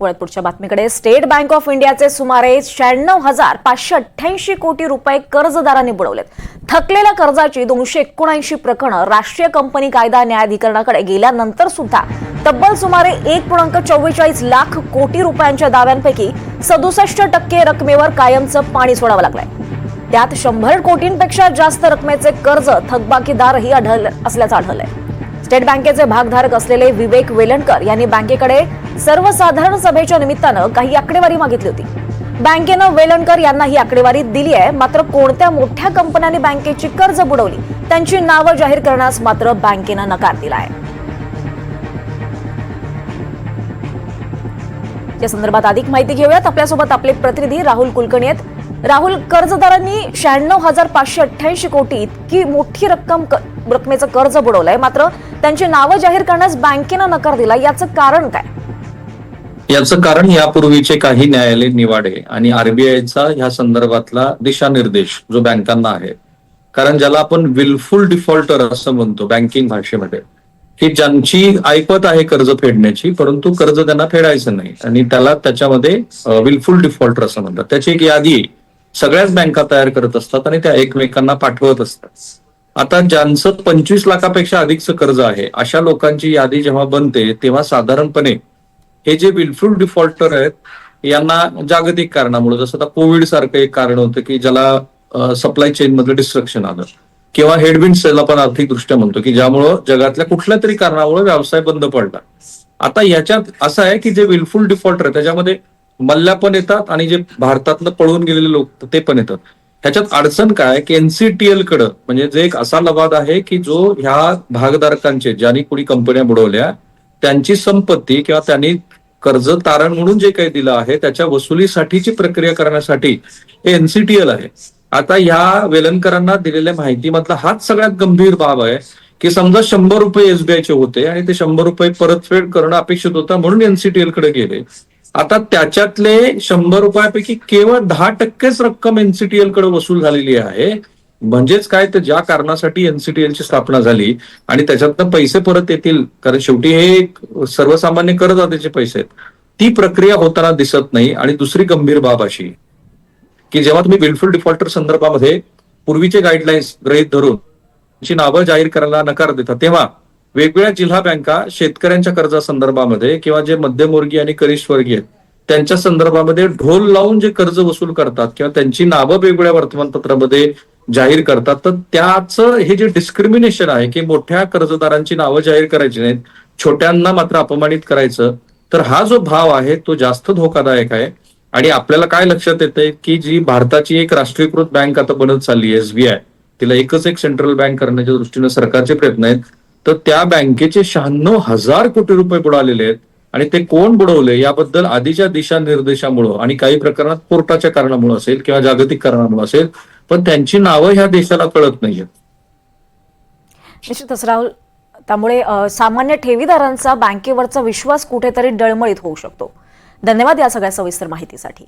वळत पुढच्या बातमीकडे. State bank of इंडियाचे सुमारे शहाण्णव हजार पाचशे अठ्ठ्याऐंशी कोटी रुपये कर्जदारांनी बुडवलेत. थकलेल्या कर्जाची दोनशे एकोणऐंशी प्रकरणं राष्ट्रीय कंपनी कायदा न्यायाधिकरणाकडे गेल्यानंतर सुद्धा तब्बल सुमारे एक पूर्णांक चव्वेचाळीस लाख कोटी रुपयांच्या दाव्यांपैकी सदुसष्ट टक्के रकमेवर कायमचं पाणी सोडावं लागलंय. त्यात शंभर कोटींपेक्षा जास्त रकमेचे कर्ज थकबाकीदारही आढळ असल्याचं आढळलंय. स्टेट बँकेचे भागधारक असलेले विवेक वेलणकर यांनी बँकेकडे सर्वसाधारण सभेच्या निमित्तानं काही आकडेवारी मागितली होती. बँकेनं वेलणकर यांना ही आकडेवारी दिली आहे. मात्र कोणत्या मोठ्या कंपन्यांनी बँकेची कर्ज बुडवली त्यांची नावं जाहीर करण्यास मात्र बँकेनं नकार दिला आहे. या संदर्भात अधिक माहिती घेऊयात. आपल्यासोबत आपले प्रतिनिधी राहुल कुलकर्णी आहेत राहुल कर्जदारांनी शहाण्णव हजार पाचशे अठ्ठ्याऐंशी कोटी इतकी मोठी रक्कम रकमेचं कर्ज बुडवलंय. मात्र त्यांची नावं जाहीर करण्यास बँकेनं नकार दिला. याचं कारण काय? याचं कारण यापूर्वीचे काही न्यायालय निवाडे आणि आरबीआयचा ह्या संदर्भातला दिशानिर्देश जो बँकांना आहे. कारण ज्याला आपण विलफुल डिफॉल्टर असं म्हणतो बँकिंग भाषेमध्ये की ज्यांची ऐपत आहे कर्ज फेडण्याची परंतु कर्ज त्यांना फेडायचं नाही. आणि त्याला त्याच्यामध्ये विलफुल डिफॉल्टर असं म्हणतात. त्याची एक यादी सगळ्याच बँका तयार करत असतात आणि त्या एकमेकांना पाठवत असतात. आता ज्यांचं पंचवीस लाखापेक्षा अधिकचं कर्ज आहे अशा लोकांची यादी जेव्हा बनते तेव्हा साधारणपणे हे जे विलफुल डिफॉल्टर आहेत यांना जागतिक कारणामुळे जसं आता कोविड सारखं एक कारण होतं की ज्याला सप्लाय चेन मधलं डिस्ट्रक्शन आलं. किंवा हेडविंड सेल आपण आर्थिक दृष्ट्या म्हणतो की ज्यामुळं जगातल्या कुठल्या तरी कारणामुळे व्यवसाय बंद पडला. आता याच्यात असं आहे की जे विलफुल डिफॉल्टर आहे त्याच्यामध्ये मल्ल्या पण येतात आणि जे भारतातनं पळून गेलेले लोक ते पण येतात. ह्याच्यात अडचण काय? की एनसीटीएल कडं म्हणजे जे एक असा लवाद आहे की जो ह्या भागधारकांचे ज्यांनी कुणी कंपन्या बुडवल्या त्यांची संपत्ती किंवा त्यांनी कर्ज तारण म्हणून जे काही दिलं आहे त्याच्या वसुलीसाठीची प्रक्रिया करण्यासाठी हे एनसीटीएल आहे. आता ह्या वेलणकरांना दिलेल्या माहितीमधला हाच सगळ्यात गंभीर बाब आहे की समजा शंभर रुपये एसबीआयचे होते आणि ते शंभर रुपये परतफेड करणं अपेक्षित होतं म्हणून एनसीटीएलकडे गेले. आता त्याच्यातले शंभर रुपयापैकी केवळ दहा टक्केच रक्कम एनसीटीएलकडे वसूल झालेली आहे. म्हणजेच काय तर ज्या कारणासाठी एनसीटीएलची स्थापना झाली आणि त्याच्यातनं पैसे परत येतील कारण शेवटी हे सर्वसामान्य करदात्याचे पैसे आहेत. ती प्रक्रिया होताना दिसत नाही आणि दुसरी गंभीर बाब अशी की जेव्हा तुम्ही बिलफुल डिफॉल्टर संदर्भामध्ये पूर्वीचे गाईडलाईन्स गृहीत धरून ची नावं जाहीर करायला नकार देतात तेव्हा वेगवेगळ्या जिल्हा बँका शेतकऱ्यांच्या कर्जासंदर्भामध्ये किंवा जे मध्यमवर्गीय आणि कनिष्ठवर्गीय आहेत, त्यांच्या संदर्भामध्ये ढोल लावून जे कर्ज वसूल करतात किंवा त्यांची नावं वेगवेगळ्या वर्तमानपत्रामध्ये जाहीर करतात. तर त्याचं हे जे डिस्क्रिमिनेशन आहे की मोठ्या कर्जदारांची नावं जाहीर करायची नाहीत छोट्यांना मात्र अपमानित करायचं तर हा जो भाव आहे तो जास्त धोकादायक आहे. आणि आपल्याला काय लक्षात येतंय की जी भारताची एक राष्ट्रीयकृत बँक आता बनत चालली आहे एसबीआय तिला एकच एक सेंट्रल बँक करण्याच्या दृष्टीने सरकारचे प्रयत्न आहेत. तर त्या बँकेचे शहाण्णव हजार कोटी रुपये बुडालेले आहेत. आणि ते कोण बुडवले याबद्दल आधीच्या दिशानिर्देशामुळं आणि काही प्रकरणात कोर्टाच्या कारणामुळे असेल किंवा जागतिक कारणामुळे असेल पण त्यांची नावं ह्या देशाला कळत नाहीयेत. निश्चितच राहुल त्यामुळे सामान्य ठेवीदारांचा बँकेवरचा विश्वास कुठेतरी डळमळीत होऊ शकतो. धन्यवाद या सगळ्या सविस्तर माहितीसाठी.